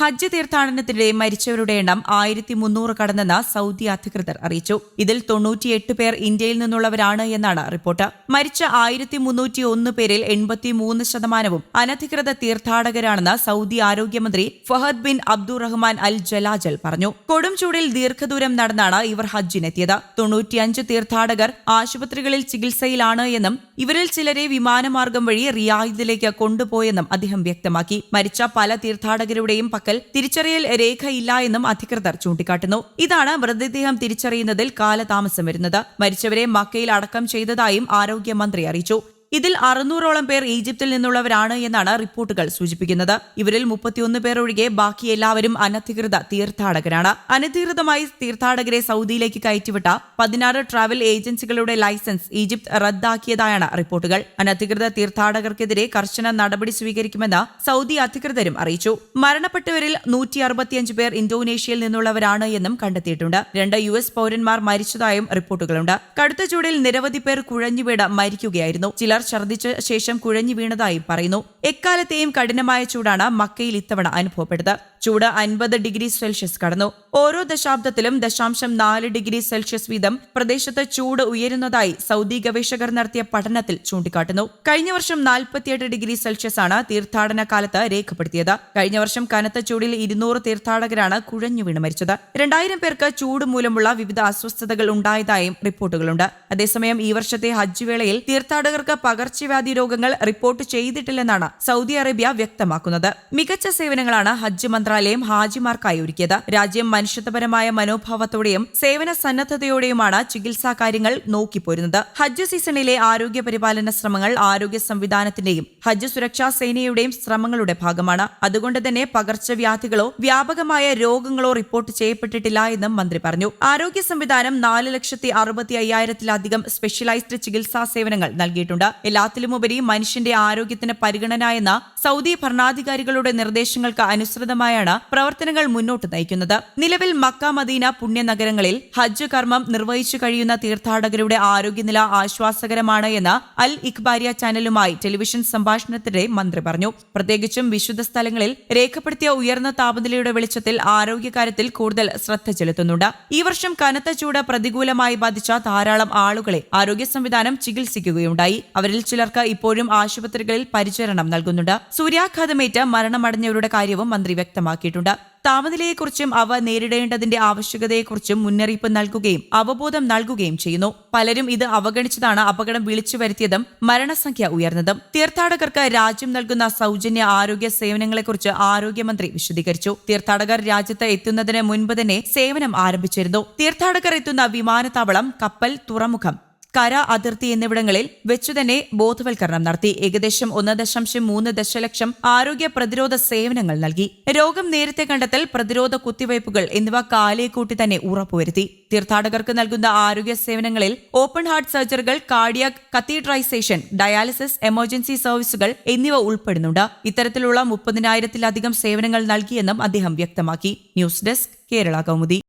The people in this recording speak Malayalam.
ഹജ്ജ് തീർത്ഥാടനത്തിനിടെ മരിച്ചവരുടെ എണ്ണം ആയിരത്തി മുന്നൂറ് കടന്നെന്ന് സൗദി അധികൃതർ അറിയിച്ചു. ഇതിൽ തൊണ്ണൂറ്റിയെട്ട് പേർ ഇന്ത്യയിൽ നിന്നുള്ളവരാണ് എന്നാണ് റിപ്പോർട്ട്. മരിച്ച ആയിരത്തി മുന്നൂറ്റി ഒന്ന് പേരിൽ എൺപത്തിമൂന്ന് ശതമാനവും അനധികൃത തീർത്ഥാടകരാണെന്ന് സൗദി ആരോഗ്യമന്ത്രി Fahad bin Abdulrahman Al Jalajel പറഞ്ഞു. കൊടും ചൂടിൽ ദീർഘദൂരം നടന്നാണ് ഇവർ ഹജ്ജിനെത്തിയത്. തൊണ്ണൂറ്റിയഞ്ച് തീർത്ഥാടകർ ആശുപത്രികളിൽ ചികിത്സയിലാണ് എന്നും ഇവരിൽ ചിലരെ വിമാനമാർഗം വഴി റിയാദിലേക്ക് കൊണ്ടുപോയെന്നും അദ്ദേഹം വ്യക്തമാക്കി. മരിച്ച പല തീർത്ഥാടകരുടെയും പക്കൽ തിരിച്ചറിയൽ രേഖയില്ല എന്നും അധികൃതർ ചൂണ്ടിക്കാട്ടുന്നു. ഇതാണ് മൃതദേഹം തിരിച്ചറിയുന്നതിൽ കാലതാമസം വരുന്നത്. മരിച്ചവരെ മക്കയിൽ അടക്കം ചെയ്തതായും ആരോഗ്യമന്ത്രി അറിയിച്ചു. ഇതിൽ അറുന്നൂറോളം പേർ ഈജിപ്തിൽ നിന്നുള്ളവരാണ് എന്നാണ് റിപ്പോർട്ടുകൾ സൂചിപ്പിക്കുന്നത്. ഇവരിൽ മുപ്പത്തിയൊന്ന് പേർ ഒഴികെ ബാക്കി എല്ലാവരും അനധികൃത തീർത്ഥാടകരാണ്. അനധികൃതമായി തീർത്ഥാടകരെ സൗദിയിലേക്ക് കയറ്റിവിട്ട പതിനാറ് ട്രാവൽ ഏജൻസികളുടെ ലൈസൻസ് ഈജിപ്ത് റദ്ദാക്കിയതായാണ് റിപ്പോർട്ടുകൾ. അനധികൃത തീർത്ഥാടകർക്കെതിരെ കർശന നടപടി സ്വീകരിക്കുമെന്ന് സൗദി അധികൃതരും അറിയിച്ചു. മരണപ്പെട്ടവരിൽ നൂറ്റി അറുപത്തിയഞ്ച് പേർ ഇന്തോനേഷ്യയിൽ നിന്നുള്ളവരാണ് എന്നും കണ്ടെത്തിയിട്ടുണ്ട്. രണ്ട് യു എസ് പൌരന്മാർ മരിച്ചതായും റിപ്പോർട്ടുകളുണ്ട്. കടുത്ത ചൂടിൽ നിരവധി പേർ കുഴഞ്ഞുവീട് മരിക്കുകയായിരുന്നു. ചിലർ ഛർദ്ദിച്ച ശേഷം കുഴഞ്ഞു വീണതായും പറയുന്നു. എക്കാലത്തെയും കഠിനമായ ചൂടാണ് മക്കയിൽ ഇത്തവണ അനുഭവപ്പെട്ടത്. ചൂട് അൻപത് ഡിഗ്രി സെൽഷ്യസ് കടന്നു. ഓരോ ദശാബ്ദത്തിലും ദശാംശം നാല് ഡിഗ്രി സെൽഷ്യസ് വീതം പ്രദേശത്ത് ചൂട് ഉയരുന്നതായി സൗദി ഗവേഷകർ നടത്തിയ പഠനത്തിൽ ചൂണ്ടിക്കാട്ടുന്നു. കഴിഞ്ഞ വർഷം നാൽപ്പത്തിയെട്ട് ഡിഗ്രി സെൽഷ്യസ് ആണ് തീർത്ഥാടന കാലത്ത് രേഖപ്പെടുത്തിയത്. കഴിഞ്ഞ വർഷം കനത്ത ചൂടിൽ ഇരുന്നൂറ് തീർത്ഥാടകരാണ് കുഴഞ്ഞു വീണ് മരിച്ചത്. രണ്ടായിരം പേർക്ക് ചൂട് മൂലമുള്ള വിവിധ അസ്വസ്ഥതകൾ ഉണ്ടായതായും റിപ്പോർട്ടുകളുണ്ട്. അതേസമയം ഈ വർഷത്തെ ഹജ്ജ് വേളയിൽ തീർത്ഥാടകർക്ക് പകർച്ചവ്യാധി രോഗങ്ങൾ റിപ്പോർട്ട് ചെയ്തിട്ടില്ലെന്നാണ് സൗദി അറേബ്യ വ്യക്തമാക്കുന്നത്. മികച്ച സേവനങ്ങളാണ് ഹജ്ജ് മന്ത്രാലയം ഹാജിമാർക്കായി ഒരുക്കിയത്. രാജ്യം മനുഷ്യത്വപരമായ മനോഭാവത്തോടെയും സേവന സന്നദ്ധതയോടെയുമാണ് ചികിത്സാ കാര്യങ്ങൾ നോക്കിപ്പോരുന്നത്. ഹജ്ജ് സീസണിലെ ആരോഗ്യ പരിപാലന ശ്രമങ്ങൾ ആരോഗ്യ സംവിധാനത്തിന്റെയും ഹജ്ജ് സുരക്ഷാ സേനയുടെയും ശ്രമങ്ങളുടെ ഭാഗമാണ്. അതുകൊണ്ട് തന്നെ പകർച്ചവ്യാധികളോ വ്യാപകമായ രോഗങ്ങളോ റിപ്പോർട്ട് ചെയ്യപ്പെട്ടിട്ടില്ല എന്നും മന്ത്രി പറഞ്ഞു. ആരോഗ്യ സംവിധാനം നാല് ലക്ഷത്തി അറുപത്തി അയ്യായിരത്തിലധികം സ്പെഷ്യലൈസ്ഡ് ചികിത്സാ സേവനങ്ങൾ നൽകിയിട്ടുണ്ട്. എല്ലാത്തിലുമുപരി മനുഷ്യന്റെ ആരോഗ്യത്തിന് പരിഗണന എന്ന സൗദി ഭരണാധികാരികളുടെ നിർദ്ദേശങ്ങൾക്ക് പ്രവർത്തനങ്ങൾ മുന്നോട്ട് നയിക്കുന്നത്. നിലവിൽ മക്ക മദീന പുണ്യനഗരങ്ങളിൽ ഹജ്ജ് കർമ്മം നിർവഹിച്ചു കഴിയുന്ന തീർത്ഥാടകരുടെ ആരോഗ്യനില ആശ്വാസകരമാണ് എന്ന് അൽ ഇഖ്ബാരിയ ചാനലുമായി ടെലിവിഷൻ സംഭാഷണത്തിനിടെ മന്ത്രി പറഞ്ഞു. പ്രത്യേകിച്ചും വിശുദ്ധ സ്ഥലങ്ങളിൽ രേഖപ്പെടുത്തിയ ഉയർന്ന താപനിലയുടെ വെളിച്ചത്തിൽ ആരോഗ്യകാര്യത്തിൽ കൂടുതൽ ശ്രദ്ധ ചെലുത്തുന്നുണ്ട്. ഈ വർഷം കനത്ത ചൂട് പ്രതികൂലമായി ബാധിച്ച ധാരാളം ആളുകളെ ആരോഗ്യ സംവിധാനം ചികിത്സിക്കുകയുണ്ടായി. അവരിൽ ചിലർക്ക് ഇപ്പോഴും ആശുപത്രികളിൽ പരിചരണം നൽകുന്നുണ്ട്. സൂര്യാഘാതമേറ്റ് മരണമടഞ്ഞവരുടെ കാര്യവും മന്ത്രി വ്യക്തമാക്കിയിട്ടുണ്ട്. താപനിലയെക്കുറിച്ചും അവ നേരിടേണ്ടതിന്റെ ആവശ്യകതയെക്കുറിച്ചും മുന്നറിയിപ്പ് നൽകുകയും അവബോധം നൽകുകയും ചെയ്യുന്നു. പലരും ഇത് അവഗണിച്ചതാണ് അപകടം വിളിച്ചു വരുത്തിയതും മരണസംഖ്യ ഉയർന്നതും. തീർത്ഥാടകർക്ക് രാജ്യം നൽകുന്ന സൗജന്യ ആരോഗ്യ സേവനങ്ങളെക്കുറിച്ച് ആരോഗ്യമന്ത്രി വിശദീകരിച്ചു. തീർത്ഥാടകർ രാജ്യത്ത് എത്തുന്നതിന് മുൻപ് തന്നെ സേവനം ആരംഭിച്ചിരുന്നു. തീർത്ഥാടകർ എത്തുന്ന വിമാനത്താവളം കപ്പൽ തുറമുഖം കര അതിർത്തി എന്നിവിടങ്ങളിൽ വെച്ചുതന്നെ ബോധവൽക്കരണം നടത്തി. ഏകദേശം ഒന്ന് ദശാംശം മൂന്ന് ദശലക്ഷം ആരോഗ്യ പ്രതിരോധ സേവനങ്ങൾ നൽകി. രോഗം നേരത്തെ കണ്ടെത്തൽ പ്രതിരോധ കുത്തിവയ്പ്പുകൾ എന്നിവ കാലേ കൂട്ടി തന്നെ ഉറപ്പുവരുത്തി. തീർത്ഥാടകർക്ക് നൽകുന്ന ആരോഗ്യ സേവനങ്ങളിൽ ഓപ്പൺ ഹാർട്ട് സർജറികൾ കാർഡിയാക് കത്തീഡ്രൈസേഷൻ ഡയാലിസിസ് എമർജൻസി സർവീസുകൾ എന്നിവ ഉൾപ്പെടുന്നുണ്ട്. ഇത്തരത്തിലുള്ള മുപ്പതിനായിരത്തിലധികം സേവനങ്ങൾ നൽകിയെന്നും അദ്ദേഹം വ്യക്തമാക്കി. News desk Kerala Kaumudi.